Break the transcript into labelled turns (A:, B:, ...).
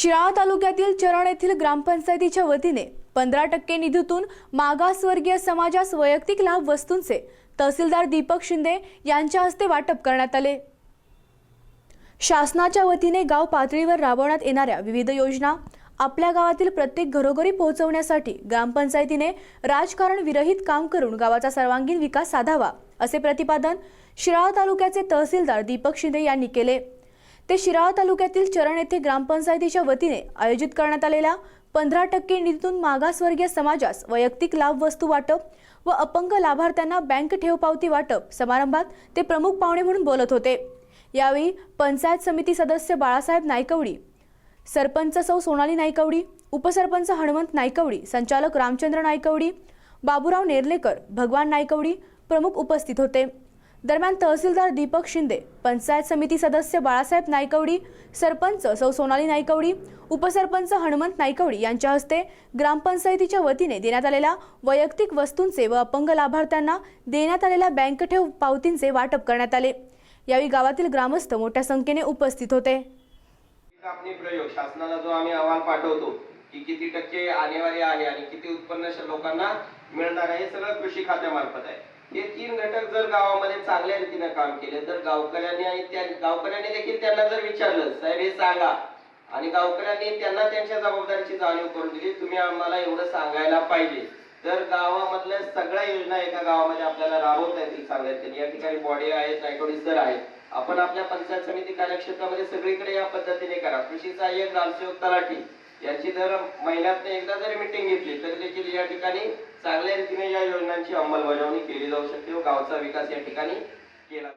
A: शिराळा तालुक्यातील चरण येथील ग्रामपंचायतीच्या वतीने पंधरा टक्के निधीतून मागासवर्गीय समाजास वैयक्तिक लाभ वस्तूंचे तहसीलदार दीपक शिंदे यांच्या हस्ते वाटप करण्यात आले. शासनाच्या वतीने गाव पातळीवर राबवण्यात येणाऱ्या विविध योजना आपल्या गावातील प्रत्येक घरोघरी पोहोचवण्यासाठी ग्रामपंचायतीने राजकारण विरहित काम करून गावाचा सर्वांगीण विकास साधावा असे प्रतिपादन शिराळा तालुक्याचे तहसीलदार दीपक शिंदे यांनी केले. ते शिराळा तालुक्यातील चरण येथे ग्रामपंचायतीच्या वतीने आयोजित करण्यात आलेल्या पंधरा टक्के निधीतून मागासवर्गीय समाजास वैयक्तिक लाभ वस्तू वाटप व अपंग लाभार्थ्यांना बँक ठेव पावती वाटप समारंभात ते प्रमुख पाहुणे म्हणून बोलत होते. यावेळी पंचायत समिती सदस्य बाळासाहेब नायकवडी सरपंच सौ सोनाली नायकवडी उपसरपंच हनुमंत नायकवडी संचालक रामचंद्र नायकवडी बाबूराव नेर्लेकर भगवान नायकवडी प्रमुख उपस्थित होते. दरम्यान तहसीलदार दीपक शिंदे पंचायत समिती सदस्य बाळासाहेब नायकवडी सरपंच सौ सोनाली नायकवडी उपसरपंच हनुमंत नायकवडी यांच्या हस्ते ग्रामपंचायतीच्या वतीने देण्यात आलेल्या वैयक्तिक वस्तूंचे व अपंग लाभार्थ्यांना देण्यात आलेल्या बँक ठेव पावतींचे वाटप करण्यात आले. यावेळी गावातील ग्रामस्थ मोठ्या संख्येने उपस्थित होते.
B: प्रयोग शासनाला जो आम्ही अहवाल पाठवतो की किती टक्के आणेवारी आहे आणि किती उत्पन्न लोकांना मिळणार आहे सगळं कृषी खात्यामार्फत आहे. हे तीन घटक जर गावामध्ये चांगल्या रीतीने काम केले तर गावकऱ्यांनी आणि त्या गावकऱ्यांनी देखील त्यांना जर विचारलं साहेब हे सांगा. आणि गावकऱ्यांनी त्यांना त्यांच्या जबाबदारीची जाणीव करून दिली तुम्ही आम्हाला एवढं सांगायला पाहिजे. तर गावामधल्या सगळ्या योजना एका गावामध्ये आपल्याला राबवता येतील चांगल्या या ठिकाणी बॉडी आहेत नायकोडी सर आहेत. आपण आपल्या पंचायत समिती कार्यक्षेत्रामध्ये सगळीकडे या पद्धतीने करा. कृषी सहाय्यक ग्रामसेवक तलाठी. याची जर महिन्यात एकदा जरी मिटिंग घेतली तरी देखील या ठिकाणी चांगल्या रीतीने या योजनांची अंमलबजावणी केली जाऊ शकते व गावचा विकास या ठिकाणी केला